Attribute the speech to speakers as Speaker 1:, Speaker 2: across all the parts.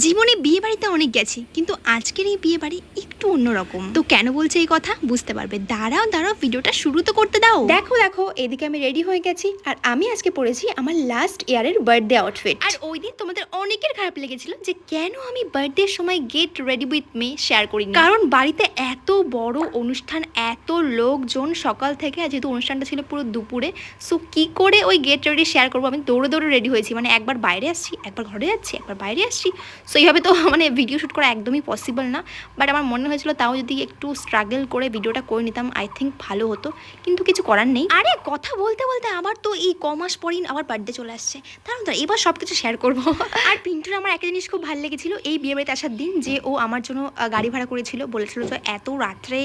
Speaker 1: জীবনে বিয়ে বাড়িতে অনেক গেছি কিন্তু আজকের এই বিয়ে বাড়ি একটু অন্যরকম। তো কেন বলছে এই কথা? বুঝতে পারবে। দাঁড়াও দাঁড়াও ভিডিওটা শুরু তো করতে দাও।
Speaker 2: দেখো দেখো এদিকে আমি রেডি হয়ে গেছি আর আমি আজকে পরেছি আমার লাস্ট ইয়ারের বার্থডে আউটফিট
Speaker 1: আর ওই দিন তোমাদের অনেকের খারাপ লেগেছিল যে কেন আমি বার্থডের সময় get ready with me share করি কারণ বাড়িতে এত বড় অনুষ্ঠান এত লোকজন সকাল থেকে আর যেহেতু অনুষ্ঠানটা ছিল পুরো দুপুরে সো কি করে ওই গেট রেডি শেয়ার করব? আমি দৌড়ে দৌড়ে রেডি হয়েছি। মানে একবার বাইরে আসছি একবার ঘরে যাচ্ছি একবার বাইরে আসছি। সো এইভাবে তো মানে ভিডিও শ্যুট করা একদমই পসিবল না। বাট আমার মনে হয়েছিল তাও যদি একটু স্ট্রাগল করে ভিডিওটা করে নিতাম আই থিঙ্ক ভালো হতো। কিন্তু কিছু করার নেই। আরে কথা বলতে বলতে আবার তো এই ক মাস পরেই আবার বার্থডে চলে আসছে। তার এবার সব কিছু শেয়ার করব। আর পিন্টুর আমার একটা জিনিস খুব ভালো লেগেছিল এই বিয়ে বাড়িতে আসার দিন যে ও আমার জন্য গাড়ি ভাড়া করেছিল বলেছিল যে এত রাত্রে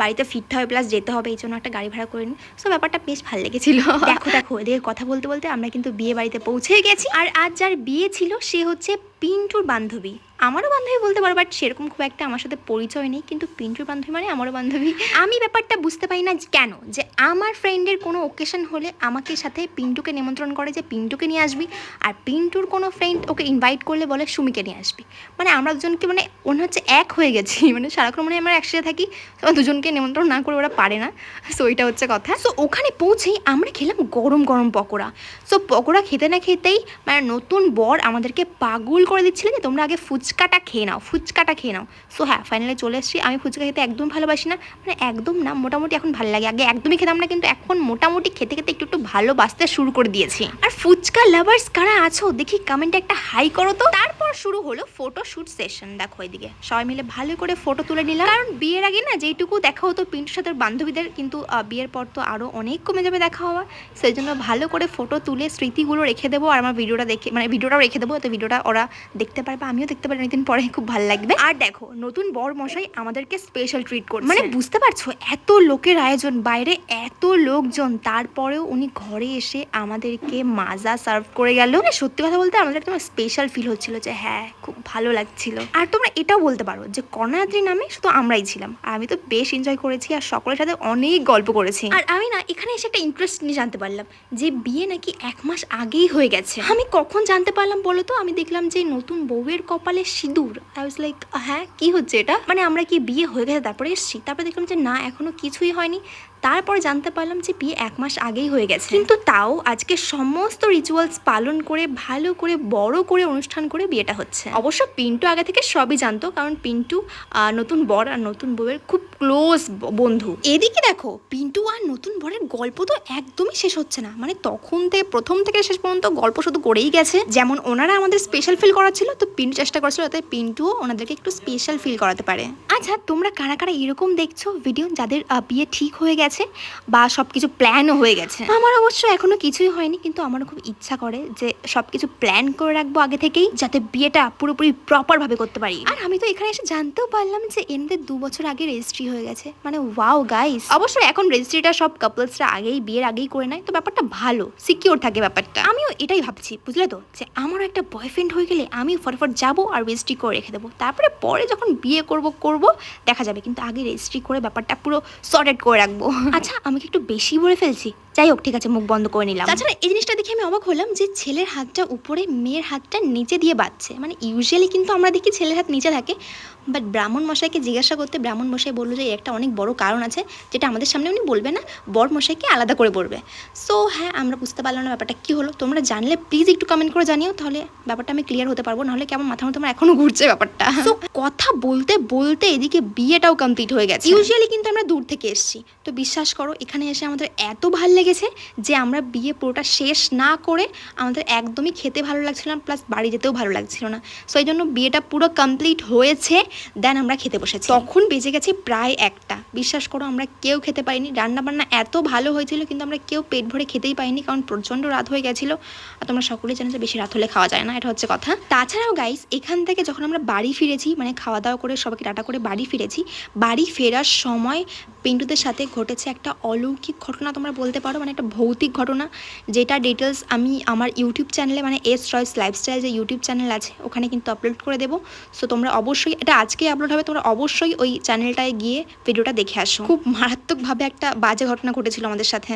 Speaker 1: বাড়িতে ফিরতে হবে প্লাস যেতে হবে এই জন্য একটা গাড়ি ভাড়া করে নি সো ব্যাপারটা বেশ ভালো লেগেছিল। দেখো দেখো এদের কথা বলতে বলতে আমরা কিন্তু বিয়ে বাড়িতে পৌঁছে গেছি। আর আজ যার বিয়ে ছিল সে হচ্ছে পিন্টুর বান্ধবী। আমারও বান্ধবী বলতে পারো বাট সেরকম খুব একটা আমার সাথে পরিচয় নেই। কিন্তু পিন্টুর বান্ধবী মানে আমারও বান্ধবী। আমি ব্যাপারটা বুঝতে পারি না কেন, যে আমার ফ্রেন্ডের কোনো ওকেশন হলে আমাকে সাথে পিন্টুকে নিমন্ত্রণ করে যে পিন্টুকে নিয়ে আসবি, আর পিন্টুর কোনো ফ্রেন্ড ওকে ইনভাইট করলে বলে সুমিকে নিয়ে আসবি। মানে আমরা দুজনকে মানে মনে হচ্ছে এক হয়ে গেছি। মানে সারাক্ষণ মানে আমরা একসাথে থাকি দুজনকে নিমন্ত্রণ না করে ওরা পারে না। সো এটা হচ্ছে কথা। সো ওখানে পৌঁছেই আমরা খেলাম গরম গরম পকোড়া। সো পকোড়া খেতে না খেতেই মানে নতুন বর আমাদেরকে পাগল করে দিচ্ছিল যে তোমরা আগে ফুচকাটা খেয়ে নাও, ফুচকাটা খেয়ে নাও। সো হ্যাঁ ফাইনালি চলে এসেছি। আমি ফুচকা খেতে একদম ভালোবাসি না মানে একদম না, মোটামুটি এখন ভালো লাগে। আগে একদমই খেতাম না, কিন্তু এখন মোটামুটি খেতে খেতে একটু একটু ভালোবাসতে শুরু করে দিয়েছি। আর ফুচকা লাভার্স কারা আছো? দেখি কমেন্টে একটা হাই করো তো। তারপর শুরু হলো ফটো শুট সেশন দেখো এদিকে সবাই মিলে ভালো করে ফটো তুলে নিলাম। কারণ বিয়ের আগে না যেটুকু দেখা হতো পিন্টুর সাথে বান্ধবীদের কিন্তু বিয়ের পর তো আরও অনেক কমে যাবে দেখা হওয়া সেই জন্য ভালো করে ফটো তুলে স্মৃতিগুলো রেখে দেবো আর আমার ভিডিওটা দেখে মানে ভিডিওটাও রেখে দেবো তো ভিডিওটা ওরা দেখতে পারবে। আমিও দেখতে পারি অনেকদিন পরে খুব ভালো লাগবে। আর দেখো নতুন বর মশাই আমাদেরকে স্পেশাল ট্রিট করছে। মানে বুঝতে পারছ এত লোকের আয়োজন বাইরে এত লোকজন তারপরেও উনি ঘরে এসে আমাদেরকে মাজা সার্ভ করে গেল। মানে সত্যি কথা বলতে আমাদের একদম স্পেশাল ফিল হচ্ছিল যে হ্যাঁ খুব ভালো লাগছিল। আর তোমরা এটাও বলতে পারো যে কর্ণাদ্রি নামে শুধু আমরাই ছিলাম। আর আমি তো বেশ এনজয় করেছি আর সকলের সাথে অনেক গল্প করেছি। আর আমি না এখানে এসে একটা ইন্টারেস্ট নিয়ে জানতে পারলাম যে বিয়ে নাকি এক মাস আগেই হয়ে গেছে। আমি কখন জানতে পারলাম বলো তো? আমি দেখলাম যে নতুন বউয়ের কপালে সিঁদুর। আই ওয়াজ লাইক হ্যাঁ কি হচ্ছে এটা? মানে আমরা কি বিয়ে হয়ে গেছে তারপরে এসেছি? তারপরে দেখলাম যে না এখনও কিছুই হয়নি। তারপর জানতে পারলাম যে বিয়ে এক মাস আগেই হয়ে গেছে। কিন্তু তাও আজকে সমস্ত রিচুয়ালস পালন করে, ভালো করে, বড় করে অনুষ্ঠান করে বিয়েটা হচ্ছে। অবশ্য পিন্টু আগে থেকে সবই জানতো, কারণ পিন্টু নতুন বর আর নতুন বউয়ের খুব ক্লোজ বন্ধু। এদিকে দেখো, পিন্টু আর নতুন বরের গল্প তো একদমই শেষ হচ্ছে না। মানে তখন থেকে প্রথম থেকে শেষ পর্যন্ত গল্প শুধু করেই গেছে। যেমন ওনারা আমাদের স্পেশাল ফিল করাচ্ছিল, তো পিন্টু চেষ্টা করছিল যাতে পিন্টুও ওনাদেরকে একটু স্পেশাল ফিল করাতে পারে। আচ্ছা তোমরা কারা কারা এরকম দেখছ ভিডিও যাদের বিয়ে ঠিক হয়ে গেছে বা সব কিছু প্ল্যানও হয়ে গেছে? আমার অবশ্য এখনও কিছুই হয়নি, কিন্তু আমারও খুব ইচ্ছা করে যে সব কিছু প্ল্যান করে রাখব আগে থেকেই, যাতে বিয়েটা পুরোপুরি প্রপার ভাবে করতে পারি। আর আমি তো এখানে এসে জানতেও পারলাম যে এনদের দু বছর আগে রেজিস্ট্রি হয়ে গেছে। মানে ওয়াও গাইস অবশ্য এখন রেজিস্ট্রিটা সব কাপলসরা আগেই বিয়ের আগেই করে নেয়। তো ব্যাপারটা ভালো সিকিওর থাকে ব্যাপারটা। আমিও এটাই ভাবছি বুঝলে তো? যে আমারও একটা বয়ফ্রেন্ড হয়ে গেলে আমি ফটাফট যাব আর রেজিস্ট্রি করে রেখে দেবো। তারপরে পরে যখন বিয়ে করব করব দেখা যাবে। কিন্তু আগে রেজিস্ট্রি করে ব্যাপারটা পুরো সর্টেড করে রাখব। আচ্ছা আমি কি একটু বেশি বলে ফেলছি। যাই হোক ঠিক আছে মুখ বন্ধ করে নিলাম। তাছাড়া এই জিনিসটা দেখে আমি অবাক হলাম যে ছেলের হাতটা উপরে মেয়ের হাতটা নিচে দিয়ে বাঁধছে। মানে ইউজুয়ালি কিন্তু আমরা দেখি ছেলের হাত নিচে থাকে বাট ব্রাহ্মণ মশাইকে জিজ্ঞাসা করতে ব্রাহ্মণ মশাই বলল যে একটা অনেক বড় কারণ আছে যেটা আমাদের সামনে উনি বলবে না বর মশাইকে আলাদা করে বলবে। সো হ্যাঁ আমরা বুঝতে পারলাম না ব্যাপারটা কী হলো। তোমরা জানলে প্লিজ একটু কমেন্ট করে জানিও তাহলে ব্যাপারটা আমি ক্লিয়ার হতে পারব নাহলে কেমন মাথার মতো আমার এখনও ঘুরছে ব্যাপারটা। তো কথা বলতে বলতে এদিকে বিয়েটাও কমপ্লিট হয়ে গেছে। ইউজুয়ালি কিন্তু আমরা দূর থেকে এসেছি। তো বিশ্বাস করো এখানে এসে আমাদের এত ভালো লেগেছে যে আমরা বিয়ে পুরোটা শেষ না করে আমাদের একদমই খেতে ভালো লাগছিল না প্লাস বাড়ি যেতেও ভালো লাগছিল না। সো এই জন্য বিয়েটা পুরো কমপ্লিট হয়েছে দেন আমরা খেতে বসেছি। তখন বেজে গেছে প্রায় একটা। বিশ্বাস করো, আমরা কেউ খেতে পাইনি রান্না বান্না এত ভালো হয়েছিল, কিন্তু আমরা কেউ পেট ভরে খেতেই পাইনি কারণ প্রচণ্ড রাত হয়ে গেছিল। আর তোমরা সকলেই জানো যে বেশি রাত হলে খাওয়া যায় না, এটা হচ্ছে কথা। তাছাড়াও গাইস এখান থেকে যখন আমরা বাড়ি ফিরেছি মানে খাওয়া দাওয়া করে, সবাইকে টাটা করে বাড়ি ফিরেছি, বাড়ি ফেরার সময় পিন্টুদের সাথে ঘটেছে একটা অলৌকিক ঘটনা, তোমরা বলতে পারো মানে একটা ভৌতিক ঘটনা, যেটা ডিটেলস আমি আমার ইউটিউব চ্যানেলে মানে এস চয়েস লাইফস্টাইল যে ইউটিউব চ্যানেল আছে, ওখানে কিন্তু আপলোড করে দেবো। সো তোমরা অবশ্যই, এটা আজকেই আপলোড হবে, তোমরা অবশ্যই ওই চ্যানেলটায় গিয়ে ভিডিওটা দেখে আসো খুব মারাত্মকভাবে একটা বাজে ঘটনা ঘটেছিল আমাদের সাথে।